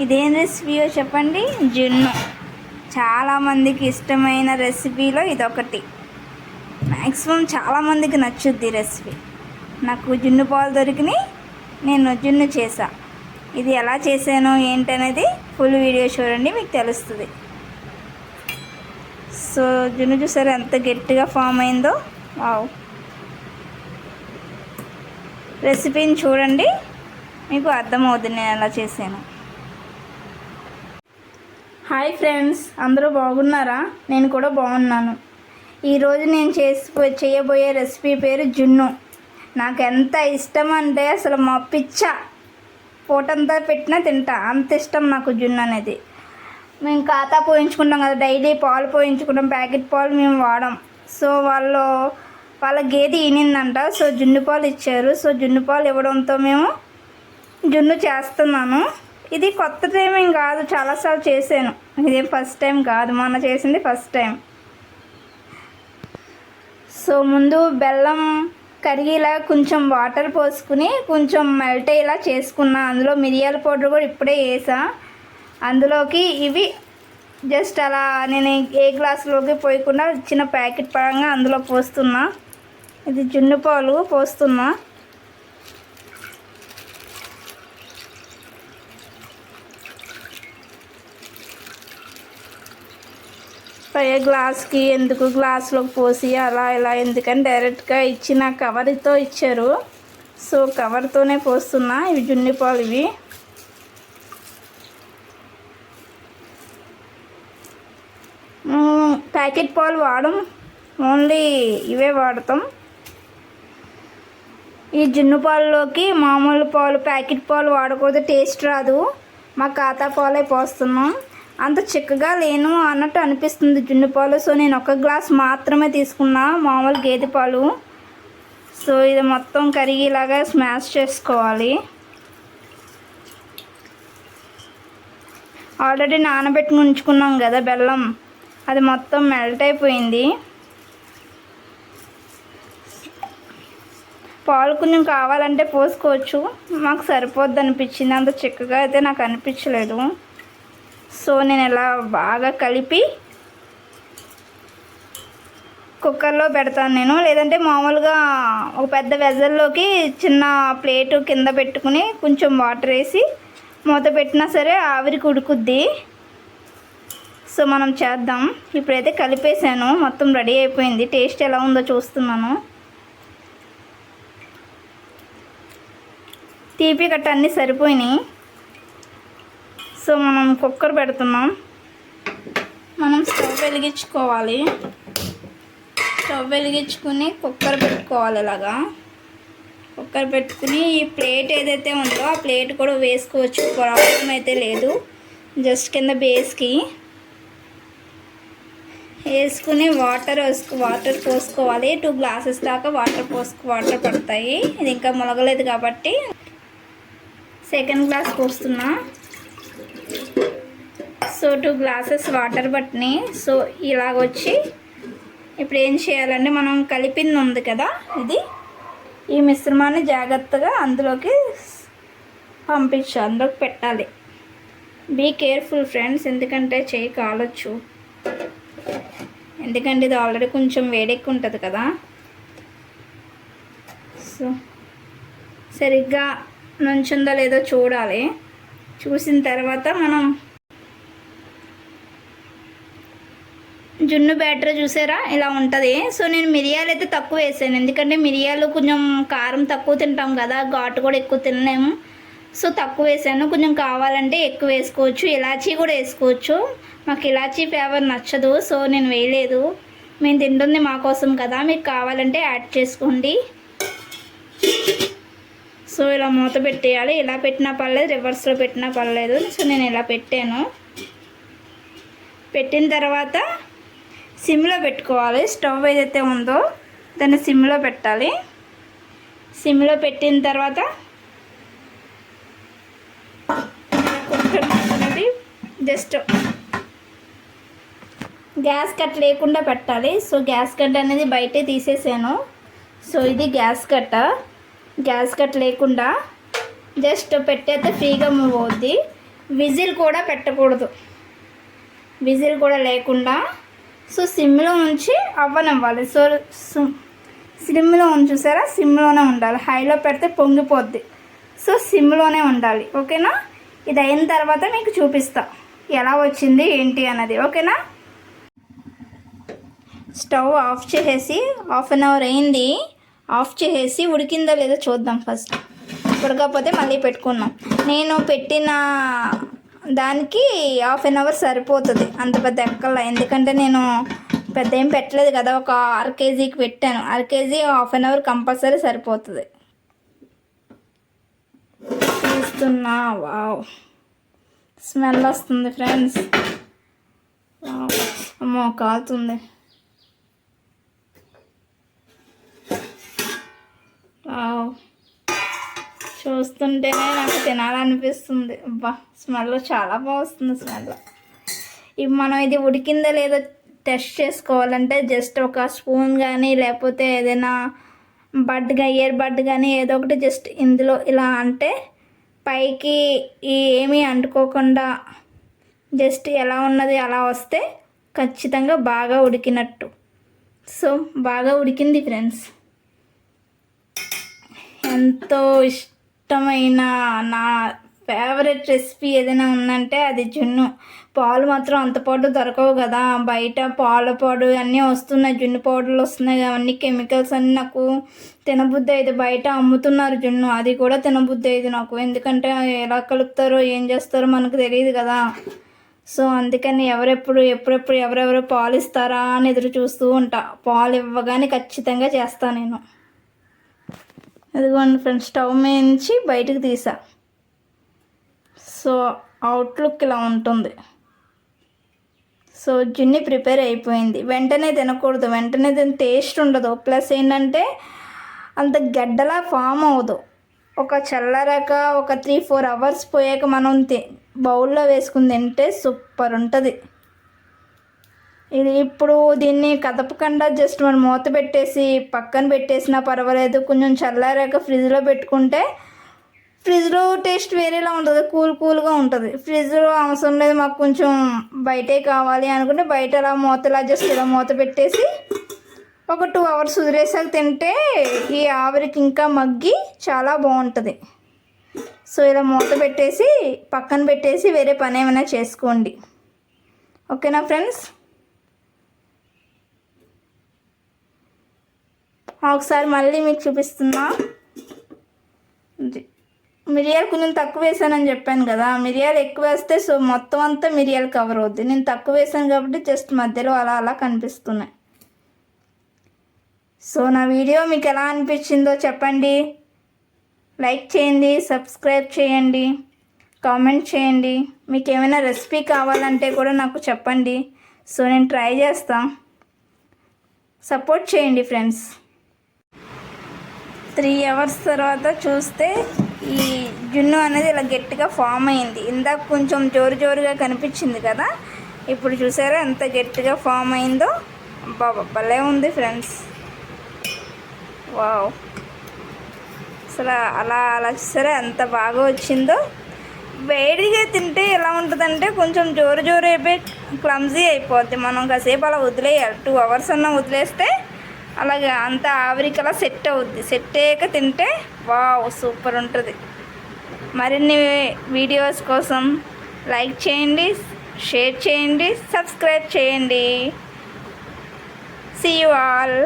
ఇదేం రెసిపీయో చెప్పండి? జున్ను. చాలామందికి ఇష్టమైన రెసిపీలో ఇదొకటి. మ్యాక్సిమం చాలామందికి నచ్చుద్ది రెసిపీ. నాకు జున్ను పాలు దొరికినాయి నేను జున్ను చేసా. ఇది ఎలా చేశాను ఏంటనేది ఫుల్ వీడియో చూడండి మీకు తెలుస్తుంది. సో జున్ను చూసారు ఎంత గట్టిగా ఫామ్ అయిందో? వావ్. రెసిపీని చూడండి. మీకు అర్థమవుతుంది నేను ఎలా చేశాను. హాయ్ ఫ్రెండ్స్ అందరూ బాగున్నారా? నేను కూడా బాగున్నాను. ఈరోజు నేను చేసి చేయబోయే రెసిపీ పేరు జున్ను. నాకు ఎంత ఇష్టం అంటే అసలు మా పిచ్చ పూటంతా పెట్టినా తింటా. అంత ఇష్టం నాకు జున్ను అనేది. మేము ఖాతా పోయించుకుంటాం కదా డైలీ పాలు పోయించుకుంటాం ప్యాకెట్ పాలు మేము వాడం. సో వాళ్ళు వాళ్ళ గేదె ఈనిందంట సో జున్ను పాలు ఇచ్చారు. సో జున్ను పాలు ఇవ్వడంతో మేము జున్ను చేస్తున్నాను. ఇది కొత్త టైం ఏం కాదు చాలాసార్లు చేశాను. ఇదేం ఫస్ట్ టైం కాదు మొన్న చేసింది ఫస్ట్ టైం. సో ముందు బెల్లం కరిగేలా కొంచెం వాటర్ పోసుకుని కొంచెం మెల్ట్ అయ్యేలా చేసుకున్నా. అందులో మిరియాల పౌడర్ కూడా ఇప్పుడే వేసా. అందులోకి ఇవి జస్ట్ అలా నేను ఏ గ్లాసులోకి పోయకుండా చిన్న ప్యాకెట్ పరంగా అందులో పోస్తున్నా. ఇది జున్ను పాలు పోస్తున్నా. పై గ్లాస్కి ఎందుకు గ్లాస్లోకి పోసి అలా ఇలా ఎందుకని డైరెక్ట్గా ఇచ్చిన కవర్తో ఇచ్చారు. సో కవర్తోనే పోస్తున్నా. ఇవి జున్ని పాలు ఇవి. ప్యాకెట్ పాలు వాడం. ఓన్లీ ఇవే వాడతాం. ఈ జున్ను పాలలోకి మామూలు పాలు ప్యాకెట్ పాలు వాడకూడదు టేస్ట్ రాదు. మా ఖాతా పాలే పోస్తున్నాం. అంత చిక్కగా లేను అన్నట్టు అనిపిస్తుంది జున్ను పాలు. సో నేను ఒక గ్లాస్ మాత్రమే తీసుకున్నా మామూలు గేదె పాలు. సో ఇది మొత్తం కరిగేలాగా స్మాష్ చేసుకోవాలి. ఆల్రెడీ నానబెట్టుకుని ఉంచుకున్నాం కదా బెల్లం. అది మొత్తం మెల్ట్ అయిపోయింది. పాలు కొంచెం కావాలంటే పోసుకోవచ్చు. మాకు సరిపోద్ది అనిపించింది. అంత చిక్కగా అయితే నాకు అనిపించలేదు. సో నేను ఇలా బాగా కలిపి కుక్కర్లో పెడతాను నేను. లేదంటే మామూలుగా ఒక పెద్ద వెజల్లోకి చిన్న ప్లేటు కింద పెట్టుకుని కొంచెం వాటర్ వేసి మూత పెట్టినా సరే ఆవిరికి ఉడుకుద్ది సో మనం చేద్దాం. ఇప్పుడైతే కలిపేసాను మొత్తం రెడీ అయిపోయింది. టేస్ట్ ఎలా ఉందో చూస్తున్నాను. తీపి కట్ట అన్నీ సరిపోయినాయి. సో మనం కుక్కర్ పెడుతున్నాం. మనం స్టవ్ వెలిగించుకోవాలి. స్టవ్ వెలిగించుకుని కుక్కర్ పెట్టుకోవాలి ఇలాగా కుక్కర్ పెట్టుకుని ఈ ప్లేట్ ఏదైతే ఉందో ఆ ప్లేట్ కూడా వేసుకోవచ్చు. ప్రాబ్లం అయితే లేదు. జస్ట్ కింద బేస్కి వేసుకుని వాటర్ వేసుకు వాటర్ పోసుకోవాలి. టూ గ్లాసెస్ దాకా వాటర్ పోసుకు వాటర్ పడతాయి. ఇది ఇంకా మొలగలేదు కాబట్టి సెకండ్ గ్లాస్ పోస్తున్నా. సో టూ గ్లాసెస్ వాటర్ పట్టినాయి సో ఇలాగొచ్చి ఇప్పుడు ఏం చేయాలంటే మనం కలిపింది ఉంది కదా ఇది. ఈ మిశ్రమాన్ని జాగ్రత్తగా అందులోకి పంపించాలి అందులోకి పెట్టాలి. బీ కేర్ఫుల్ ఫ్రెండ్స్ ఎందుకంటే చేయి కాలొచ్చు. ఎందుకంటే ఇది ఆల్రెడీ కొంచెం వేడెక్కి ఉంటుంది కదా. సో సరిగ్గా నుంచుందో లేదో చూడాలి. చూసిన తర్వాత మనం జున్ను బ్యాటర్ చూసారా? ఇలా ఉంటుంది. సో నేను మిరియాలు అయితే తక్కువ వేసాను. ఎందుకంటే మిరియాలు కొంచెం కారం తక్కువ తింటాం కదా ఘాటు కూడా ఎక్కువ తినలేము. సో తక్కువ వేసాను. కొంచెం కావాలంటే ఎక్కువ వేసుకోవచ్చు. ఇలాచీ కూడా వేసుకోవచ్చు. మాకు ఇలాచీ ఫ్లేవర్ నచ్చదు. సో నేను వేయలేదు. మేము తింటుంది మా కోసం కదా. మీకు కావాలంటే యాడ్ చేసుకోండి. సో ఇలా మూత పెట్టేయాలి. ఇలా పెట్టినా పర్లేదు రివర్స్లో పెట్టినా పర్లేదు. సో నేను ఇలా పెట్టాను. పెట్టిన తర్వాత సిమ్లో పెట్టుకోవాలి. స్టవ్ ఏదైతే ఉందో దాన్ని సిమ్లో పెట్టాలి. సిమ్లో పెట్టిన తర్వాత కొంచెం అనేది జస్ట్ గ్యాస్ కట్ లేకుండా పెట్టాలి. సో గ్యాస్ కట్ అనేది బయటే తీసేసాను. సో ఇది గ్యాస్ కట్ట గ్యాస్ కట్ లేకుండా జస్ట్ పెట్టేస్తే ఫ్రీగా మూవ్ అవుద్ది. విజిల్ కూడా పెట్టకూడదు. విజిల్ కూడా లేకుండా సో సిమ్లో ఉంచి అవ్వనివ్వాలి. సో సిమ్లో ఉంచుసారా? చూసారా సిమ్లోనే ఉండాలి. హైలో పెడితే పొంగిపోద్ది. సో సిమ్లోనే ఉండాలి. ఓకేనా? ఇది అయిన తర్వాత మీకు చూపిస్తా. ఎలా వచ్చింది ఏంటి అన్నది. ఓకేనా? స్టవ్ ఆఫ్ చేసేసి హాఫ్ అన్ అవర్ అయింది. ఆఫ్ చేసేసి ఉడికిందో లేదో చూద్దాం ఫస్ట్. ఉడకపోతే మళ్ళీ పెట్టుకున్నాం నేను పెట్టిన దానికి హాఫ్ అన్ అవర్ సరిపోతుంది. అంత పెద్ద ఎక్కల. ఎందుకంటే నేను పెద్ద ఏం పెట్టలేదు కదా. ఒక అర కేజీకి పెట్టాను. అర KG half an hour compulsory సరిపోతుంది. తీస్తున్నా వావ్ స్మెల్ వస్తుంది ఫ్రెండ్స్ అమ్మో కాలుతుంది. వావ్ చూస్తుంటేనే నాకు తినాలనిపిస్తుంది. అబ్బా స్మెల్ చాలా బాగుస్తుంది స్మెల్. ఇవి మనం ఇది ఉడికిందో లేదో టెస్ట్ చేసుకోవాలంటే జస్ట్ ఒక స్పూన్ కానీ లేకపోతే ఏదైనా బడ్గా ఇయర్ బడ్ కానీ ఏదో ఒకటి జస్ట్ ఇందులో ఇలా అంటే పైకి ఈ ఏమీ అంటుకోకుండా జస్ట్ ఎలా ఉన్నది అలా వస్తే ఖచ్చితంగా బాగా ఉడికినట్టు. సో బాగా ఉడికింది ఫ్రెండ్స్. ఎంతో ఇష్టమైన నా ఫేవరెట్ రెసిపీ ఏదైనా ఉందంటే అది జున్ను. పాలు మాత్రం అంత పాటు దొరకవు కదా. బయట పాల పాడు అన్నీ వస్తున్నాయి. జున్ను పౌడర్లు వస్తున్నాయి అవన్నీ కెమికల్స్ అన్నీ నాకు తినబుద్ధి అయితే బయట అమ్ముతున్నారు జున్ను. అది కూడా తినబుద్ధి అయితే నాకు. ఎందుకంటే ఎలా కలుపుతారో ఏం చేస్తారో మనకు తెలియదు కదా. సో అందుకని ఎవరెప్పుడు ఎప్పుడెప్పుడు ఎవరెవరు పాలు ఇస్తారా అని ఎదురు చూస్తూ ఉంటా. పాలు ఇవ్వగానే ఖచ్చితంగా చేస్తాను నేను. ఇదిగోండి ఫ్రెండ్స్ స్టవ్ మీద నుంచి బయటకు తీసా. సో అవుట్లుక్ ఇలా ఉంటుంది. సో జున్ని ప్రిపేర్ అయిపోయింది. వెంటనే తినకూడదు. వెంటనే తిని టేస్ట్ ఉండదు. ప్లస్ ఏంటంటే అంత గడ్డలా ఫామ్ అవ్వదు. ఒక చల్లరాక ఒక త్రీ ఫోర్ అవర్స్ పోయాక మనం తి బౌల్లో వేసుకుని తింటే సూపర్ ఉంటుంది. ఇది ఇప్పుడు దీన్ని కదపకుండా జస్ట్ మనం మూత పెట్టేసి పక్కన పెట్టేసినా పర్వాలేదు. కొంచెం చల్లారాక ఫ్రిడ్జ్లో పెట్టుకుంటే ఫ్రిడ్జ్లో టేస్ట్ వేరేలా ఉంటుంది. కూల్ కూల్గా ఉంటుంది. ఫ్రిడ్జ్లో అవసరం లేదు. మాకు కొంచెం బయటే కావాలి అనుకుంటే బయట అలా మూతలా జస్ట్ ఇలా మూత పెట్టేసి ఒక టూ అవర్స్ వదిలేసాక తింటే ఈ ఆవిరికి ఇంకా మగ్గి చాలా బాగుంటుంది. సో ఇలా మూత పెట్టేసి పక్కన పెట్టేసి వేరే పని ఏమైనా చేసుకోండి. ఓకేనా ఫ్రెండ్స్? ఒకసారి మళ్ళీ మీకు చూపిస్తున్నా. మిరియాలు కొంచెం తక్కువ వేసానని చెప్పాను కదా మిరియాలు ఎక్కువ వేస్తే సో మొత్తం అంతా మిరియాలు కవర్ అవుద్ది. నేను తక్కువ వేసాను కాబట్టి జస్ట్ మధ్యలో అలా అలా కనిపిస్తున్నాయి. సో నా వీడియో మీకు ఎలా అనిపించిందో చెప్పండి. లైక్ చేయండి సబ్స్క్రైబ్ చేయండి కామెంట్ చేయండి. మీకు ఏమైనా రెసిపీ కావాలంటే కూడా నాకు చెప్పండి. సో నేను ట్రై చేస్తాను సపోర్ట్ చేయండి ఫ్రెండ్స్. త్రీ అవర్స్ తర్వాత చూస్తే ఈ జున్ను అనేది ఇలా గట్టిగా ఫామ్ అయింది. ఇందాక కొంచెం జోరు జోరుగా కనిపించింది కదా? ఇప్పుడు చూసారా ఎంత గట్టిగా ఫామ్ అయిందో? బాబా భలే ఉంది ఫ్రెండ్స్. వావ్. అసలు అలా అలా చూసారా ఎంత బాగా వచ్చిందో? వేడిగా తింటే ఎలా ఉంటుందంటే కొంచెం జోరు జోరు అయిపోయి క్లమ్జీ అయిపోద్ది. మనం కాసేపు అలా వదిలేయాలి. టూ అవర్స్ అన్న వదిలేస్తే అలాగే అంత ఆవిరికలా సెట్ అవుద్ది. సెట్ అయ్యాక తింటే వావ్ సూపర్ ఉంటుంది. మరిన్ని వీడియోస్ కోసం లైక్ చేయండి షేర్ చేయండి సబ్స్క్రైబ్ చేయండి. See you all